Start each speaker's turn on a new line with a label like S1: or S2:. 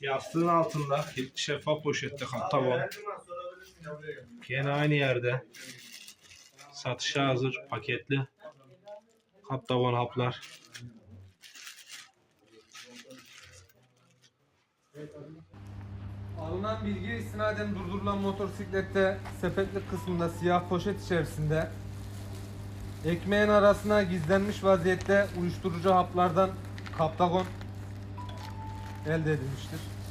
S1: Yastığın altında şeffaf poşette kaptamon. Yine aynı yerde. Satışa hazır paketli. Kaptavan haplar.
S2: Alınan bilgiye istinaden durdurulan motosiklette sepetlik kısmında siyah poşet içerisinde ekmeğin arasına gizlenmiş vaziyette uyuşturucu haplardan kaptagon elde edilmiştir.